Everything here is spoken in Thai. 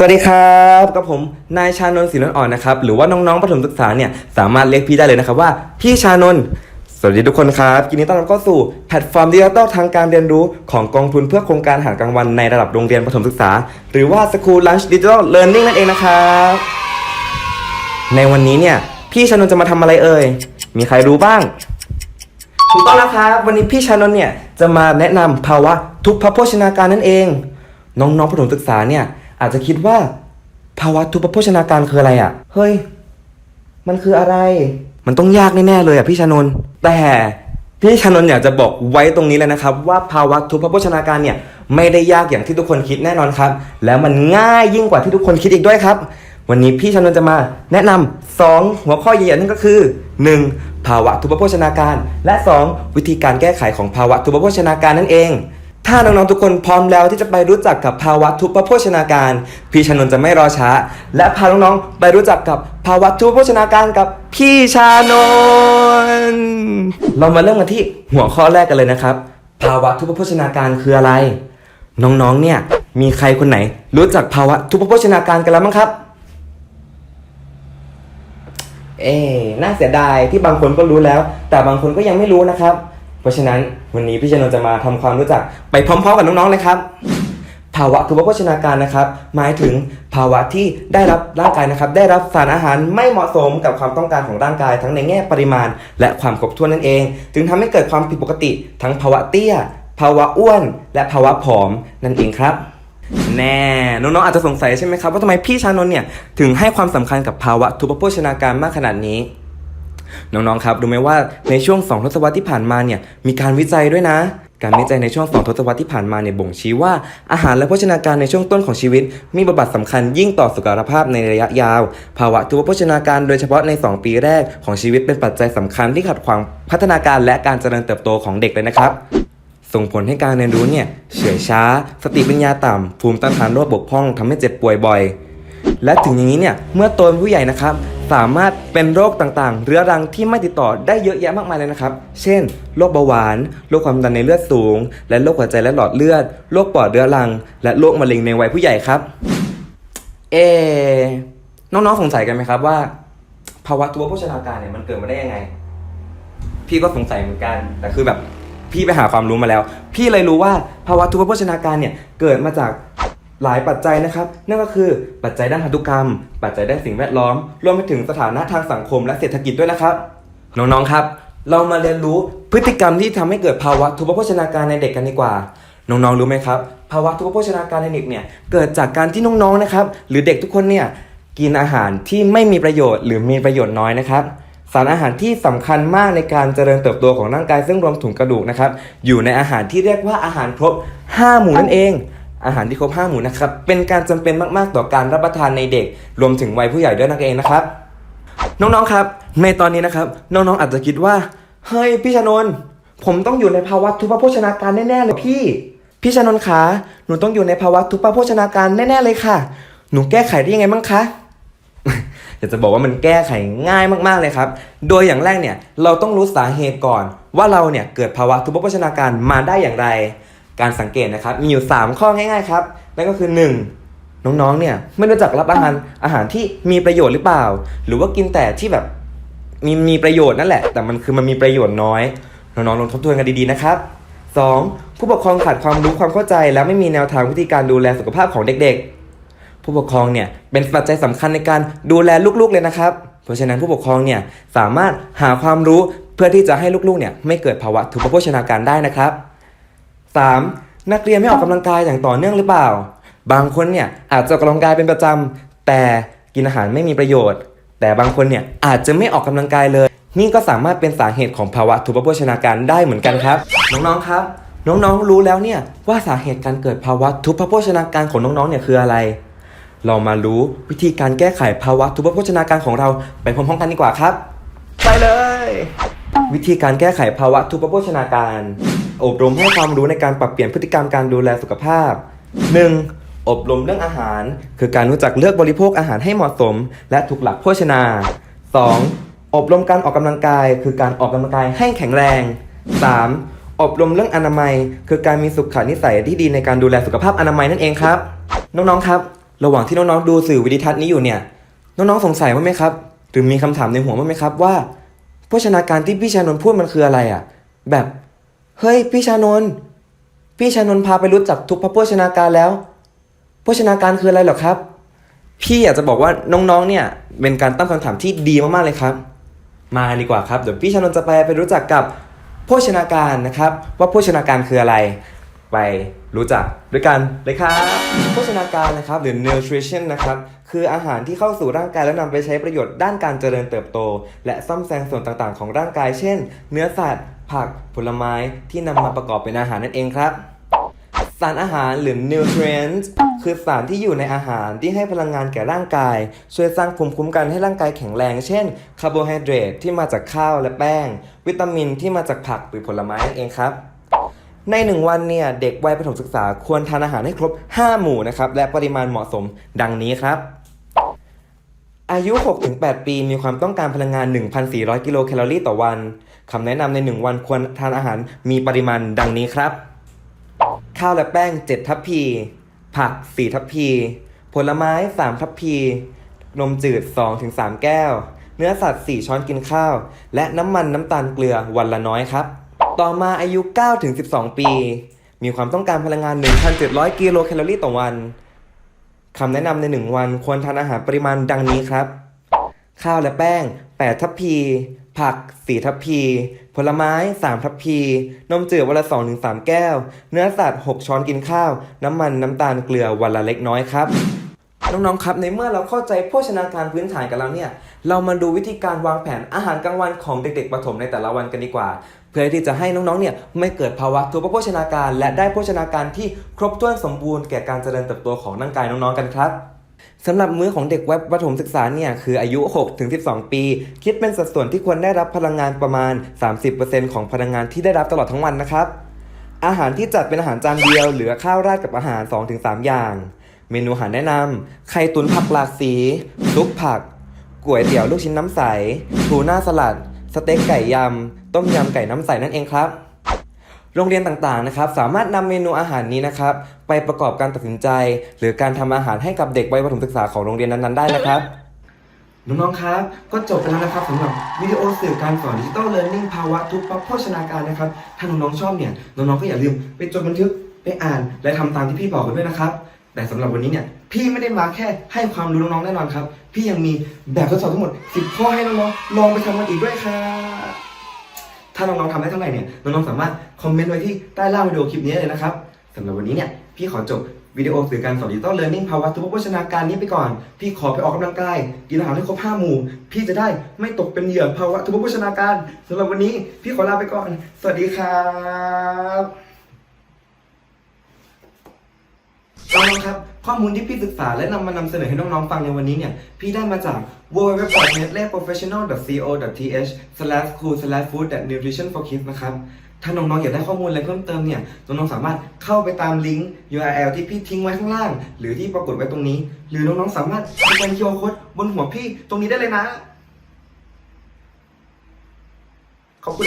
สวัสดีครับกับผมนายชานนท์ศรีนนท์อ่อนนะครับ หรือว่าน้องๆประถมศึกษาเนี่ยสามารถเรียกพี่ได้เลยนะครับว่าพี่ชานนท์สวัสดีทุกคนครับยินดีต้อนรับเข้าสู่แพลตฟอร์มดิจิทัลทางการเรียนรู้ของกองทุนเพื่อโครงการอาหารกลางวันในระดับโรงเรียนประถมศึกษา หรือว่า School Lunch Digital Learning นั่นเองนะครับในวันนี้เนี่ยพี่ชานนท์จะมาทำอะไรเอ่ยมีใครรู้บ้างถูกต้องแล้วครับวันนี้พี่ชานนท์เนี่ยจะมาแนะนำภาวะทุพพโภชนาการนั่นเอง น้องๆประถมศึกษาเนี่ย อาจจะคิดว่า ภาวะทุพโภชนาการคืออะไรอะ่ะ เฮ้ย มันคืออะไร มันต้องยากแน่ๆเลยอะพี่ชานนท์แต่พี่ชานนท์อยากจะบอกไว้ตรงนี้เลยนะครับ ว่าภาวะทุพโภชนาการเนี่ย ไม่ได้ยากอย่างที่ทุกคนคิดแน่นอนครับ แล้วมันง่ายยิ่งกว่าที่ทุกคนคิดอีกด้วยครับ วันนี้พี่ชานนท์จะมาแนะนำสองหัวข้อใหญ่ๆนั่นก็คือ 1. ภาวะทุพโภชนาการ และ 2. วิธีการแก้ไขของภาวะทุพโภชนาการนั่นเอง ถ้าน้องๆทุกคนพร้อมแล้วที่จะไปรู้จักกับภาวะทุพพโภชนาการ พี่ชานนจะไม่รอช้า และพาน้องๆไปรู้จักกับภาวะทุพพโภชนาการกับพี่ชานนเรามาเริ่มกันที่หัวข้อแรกกันเลยนะครับ ภาวะทุพพโภชนาการคืออะไร น้องๆเนี่ยมีใครคนไหน รู้จักภาวะทุพพโภชนาการกันแล้วมั้งครับเอ๊น่าเสียดายที่บางคนก็รู้แล้ว แต่บางคนก็ยังไม่รู้นะครับ ราะฉะนั้นวันนี้พี่ชนนจะมาทำความรู้จักไปพร้อมๆกับน้องๆเลยครับ ภาวะทุพพโภชนาการนะครับ หมายถึงภาวะที่ได้รับร่างกายนะครับ ได้รับสารอาหารไม่เหมาะสมกับความต้องการของร่างกาย ทั้งในแง่ปริมาณ และความครบถ้วนนั่นเอง จึงทำให้เกิดความผิดปกติ ทั้งภาวะเตี้ย ภาวะอ้วน และภาวะผอมนั่นเองครับแน่น้องๆอาจจะสงสัยใช่ไหมครับว่าทำไมพี่ชานนท์เนี่ยถึงให้ความสำคัญกับภาวะทุพพโภชนาการมากขนาดนี้ น้องๆครับรู้ไหมว่าในช่วง 2 ทศวรรษที่ผ่านมาเนี่ยมีการวิจัยด้วยนะ การวิจัยในช่วง 2 ทศวรรษที่ผ่านมาเนี่ยบ่งชี้ว่าอาหารและโภชนาการในช่วงต้นของชีวิต มีบทบาทสำคัญยิ่งต่อสุขภาพในระยะยาว ภาวะทุพพโภชนาการโดยเฉพาะใน 2 ปีแรกของชีวิตเป็นปัจจัยสำคัญที่ขัดขวางพัฒนาการและการเจริญเติบโตของเด็กเลยนะครับส่งผลให้การเรียนรู้เนี่ยเฉื่อยช้า สติปัญญาต่ำภูมิต้านทานโรคบกพร่องทำให้เจ็บป่วยบ่อย และถึงอย่างนี้เนี่ยเมื่อโตเป็นผู้ใหญ่นะครับ สามารถเป็นโรคต่างๆ เรื้อรังที่ไม่ติดต่อได้เยอะแยะมากมายเลยนะครับ เช่น โรคเบาหวาน โรคความดันในเลือดสูง และโรคหัวใจและหลอดเลือด โรคปอดเรื้อรัง และโรคมะเร็งในวัยผู้ใหญ่ครับ เอ น้องๆ สงสัยกันไหมครับว่า ภาวะตัวโภชนาการเนี่ยมันเกิดมาได้ยังไง พี่ก็สงสัยเหมือนกัน แต่คือแบบพี่ไปหาความรู้มาแล้ว พี่เลยรู้ว่าภาวะทุพพโภชนาการเนี่ยเกิดมาจาก หลายปัจจัยนะครับ นั่นก็คือปัจจัยด้านพันธุกรรม ปัจจัยด้านสิ่งแวดล้อม รวมไปถึงสถานะทางสังคมและเศรษฐกิจด้วยนะครับ น้องๆครับ เรามาเรียนรู้พฤติกรรมที่ทำให้เกิดภาวะทุพพโภชนาการในเด็กกันดีกว่า น้องๆรู้ไหมครับ ภาวะทุพพโภชนาการในเด็กเนี่ยเกิดจากการที่น้องๆนะครับ หรือเด็กทุกคนเนี่ยกินอาหารที่ไม่มีประโยชน์ หรือมีประโยชน์น้อยนะครับสารอาหารที่สำคัญมากในการเจริญเติบโตของร่างกายซึ่งรวมถุงกระดูกนะครับอยู่ในอาหารที่เรียกว่าอาหารครบ 5 หมู่นั่นเอง อาหารที่ครบ5หมู่นะครับ เป็นการจำเป็นมาก ๆ ต่อการรับประทานในเด็ก รวมถึงวัยผู้ใหญ่ด้วยนั่นเองนะครับ น้อง ๆ ครับ ในตอนนี้นะครับ น้อง ๆ อาจจะคิดว่า เฮ้ย พี่ชนน์ผมต้องอยู่ในภาวะทุพโภชนาการแน่ ๆ เลยพี่ พี่ชนน์ขาหนูต้องอยู่ในภาวะทุพโภชนาการแน่ ๆ เลยค่ะ หนูแก้ไขได้ยังไงบ้างคะอยากจะบอกว่ามันแก้ไขง่ายมากๆเลยครับ โดยอย่างแรกเนี่ยเราต้องรู้สาเหตุก่อน ว่าเราเนี่ยเกิดภาวะทุพโภชนาการมาได้อย่างไร การสังเกตนะครับ มีอยู่ 3 ข้อง่ายๆครับนั่นก็คือ 1. น้องๆเนี่ยไม่รู้จักรับอาหารอาหารที่มีประโยชน์หรือเปล่า หรือว่ากินแต่ที่แบบมีมีประโยชน์นั่นแหละ แต่มันคือมันมีประโยชน์น้อยน้องๆลองทบทวนกันดีๆนะครับ 2. ผู้ปกครองขาดความรู้ความเข้าใจ และไม่มีแนวทางวิธีการดูแลสุขภาพของเด็กๆ ผู้ปกครองเนี่ยเป็นปัจจัยสำคัญในการดูแลลูกๆเลยนะครับ เพราะฉะนั้นผู้ปกครองเนี่ยสามารถหาความรู้เพื่อที่จะให้ลูกๆเนี่ยไม่เกิดภาวะทุพพโภชนาการได้นะครับ 3. นักเรียนไม่ออกกำลังกายอย่างต่อเนื่องหรือเปล่า บางคนเนี่ยอาจจะออกกำลังกายเป็นประจำแต่กินอาหารไม่มีประโยชน์ แต่บางคนเนี่ยอาจจะไม่ออกกำลังกายเลย นี่ก็สามารถเป็นสาเหตุของภาวะทุพพโภชนาการได้เหมือนกันครับ น้องๆครับ น้องๆรู้แล้วเนี่ยว่าสาเหตุการเกิดภาวะทุพพโภชนาการของน้องๆเนี่ยคืออะไร เรามารู้วิธีการแก้ไขภาวะทุพพโภชนาการของเราไปพร้อมๆกันดีกว่าครับ ไปเลย วิธีการแก้ไขภาวะทุพพโภชนาการ อบรมให้ความรู้ในการปรับเปลี่ยนพฤติกรรมการดูแลสุขภาพ 1. อบรมเรื่องอาหาร คือการรู้จักเลือกบริโภคอาหารให้เหมาะสม และถูกหลักโภชนา 2. อบรมการออกกำลังกาย คือการออกกำลังกายให้แข็งแรง 3. อบรมเรื่องอนามัย คือการมีสุขนิสัยที่ดีในการดูแลสุขภาพอนามัยนั่นเองครับ น้องๆครับ ระหว่างที่น้องๆดูสื่อวิดิทัศน์นี้อยู่เนี่ยน้องๆสงสัยบ้างไหมครับหรือมีคำถามในหัวบ้างไหมครับว่าโภชนาการที่พี่ชานนท์พูดมันคืออะไรอะ แบบ เฮ้ยพี่ชานนท์พี่ชานนท์พาไปรู้จักทุกพระโภชนาการแล้วโภชนาการคืออะไรหรอครับ พี่อยากจะบอกว่าน้องๆเนี่ยเป็นการตั้งคำถามที่ดีมากๆเลยครับ มาดีกว่าครับเดี๋ยวพี่ชานนท์จะไปไปรู้จักกับโภชนาการนะครับ ว่าโภชนาการคืออะไร ไปรู้จักด้วยกันเลยครับโภชนาการนะครับหรือ nutrition นะครับคืออาหารที่เข้าสู่ร่างกายแล้วนำไปใช้ประโยชน์ด้านการเจริญเติบโต และซ่อมแซมส่วนต่างๆ ของร่างกาย เช่น เนื้อสัตว์ ผักผลไม้ที่นำมาประกอบเป็นอาหารนั่นเองครับ สารอาหารหรือ nutrients คือสารที่อยู่ในอาหารที่ให้พลังงานแก่ร่างกาย ช่วยสร้างภูมิคุ้มกันให้ร่างกายแข็งแรง เช่นคาร์โบไฮเดรตที่มาจากข้าวและแป้ง วิตามินที่มาจากผักหรือผลไม้นั่นเองครับในหนึ่งวันเนี่ยเด็กวัยประถมศึกษาควรทานอาหารให้ครบ 5 หมู่นะครับและปริมาณเหมาะสมดังนี้ครับ อายุ 6-8 ปีมีความต้องการพลังงาน 1,400 กิโลแคลอรี่ต่อวัน คำแนะนำใน 1 วันควรทานอาหารมีปริมาณดังนี้ครับ ข้าวและแป้ง 7 ทัพพี ผัก 4 ทัพพี ผลไม้ 3 ทัพพี นมจืด 2-3 แก้ว เนื้อสัตว์ 4 ช้อนกินข้าว และน้ำมันน้ำตาลเกลือวันละน้อยครับ ต่อมาอายุ 9-12 ปี มีความต้องการพลังงาน 1,700 กิโลแคลอรี่ต่อวันคำแนะนำใน 1 วันควรทานอาหารปริมาณดังนี้ครับ ข้าวและแป้ง 8 ทัพพี ผัก 4 ทัพพี ผลไม้ 3 ทัพพี นมจืดวันละ 2-3 แก้ว เนื้อสัตว์ 6 ช้อนกินข้าว น้ำมันน้ำตาลเกลือวันละเล็กน้อยครับ น้องๆครับ ในเมื่อเราเข้าใจโภชนาการพื้นฐานกันแล้วเนี่ย เรามาดูวิธีการวางแผนอาหารกลางวันของเด็กๆประถมในแต่ละวันกันดีกว่าเพื่อที่จะให้น้องๆ เนี่ยไม่เกิดภาวะทุพโภชนาการ และได้โภชนาการที่ครบถ้วนสมบูรณ์แก่การเจริญเติบโตของร่างกายน้องๆ กันครับ สำหรับมื้อของเด็กวัยประถมศึกษาเนี่ยคืออายุ 6-12 ปี คิดเป็นสัดส่วนที่ควรได้รับพลังงานประมาณ 30%ของพลังงานที่ได้รับตลอดทั้งวันนะครับ อาหารที่จัดเป็นอาหารจานเดียว เหลือข้าวราดกับอาหาร 2-3 อย่าง เมนูอาหารแนะนำไข่ตุ๋นผักหลากสี ซุปผักก๋วยเตี๋ยวลูกชิ้นน้ำใสทูน่าสลัด สเต็กไก่ยำ ต้มยำไก่น้ำใสนั่นเองครับ โรงเรียนต่างๆนะครับสามารถนำเมนูอาหารนี้นะครับไปประกอบการตัดสินใจ หรือการทำอาหารให้กับเด็กวัยประถมศึกษาของโรงเรียนนั้นๆได้นะครับน้องๆ ครับ ก็จบไปแล้วนะครับสำหรับวิดีโอสื่อการสอนดิจิตอลเร์นนิ่งภาวะทุกประโภชนาการนะครับ ถ้าน้องๆ ชอบเนี่ย น้องๆ ก็อย่าลืมไปจดบันทึกไปอ่านและทำตามที่พี่บอกกันด้วยนะครับ แต่สำหรับวันนี้เนี่ย พี่ไม่ได้มาแค่ให้ความรู้น้องๆ แน่นอนครับ พี่ยังมีแบบทดสอบทั้งหมด 10 ข้อให้น้องๆ ลองไปทำกันอีกด้วยครับ ถ้าน้องๆทำได้เท่าไหร่เนี่ยน้องๆสามารถคอมเมนต์ไว้ที่ใต้ล่างวิดีโอคลิปนี้เลยนะครับสำหรับวันนี้เนี่ยพี่ขอจบวิดีโอสื่อการสอนดิจิตอลเลิร์นนิ่งภาวะทุพโภชนาการนี้ไปก่อน พี่ขอไปออกกำลังกาย กินอาหารให้ครบห้าหมู่ พี่จะได้ไม่ตกเป็นเหยื่อภาวะทุพโภชนาการสำหรับวันนี้พี่ขอลาไปก่อน สวัสดีครับน้องๆครับ ข้อมูลที่พี่ศึกษาและนำมานำเสนอให้น้องๆฟังในวันนี้เนี่ย พี่ได้มาจาก www.netleprofessional.co.th/school/food/nutrition for kids นะครับ ถ้าน้องๆอยากได้ข้อมูลอะไรเพิ่มเติมเนี่ย น้องๆสามารถเข้าไปตามลิงก์ URL ที่พี่ทิ้งไว้ข้างล่าง หรือที่ปรากฏไว้ตรงนี้ หรือน้องๆสามารถสแกน QR code บนหัวพี่ตรงนี้ได้เลยนะ ขอบคุณ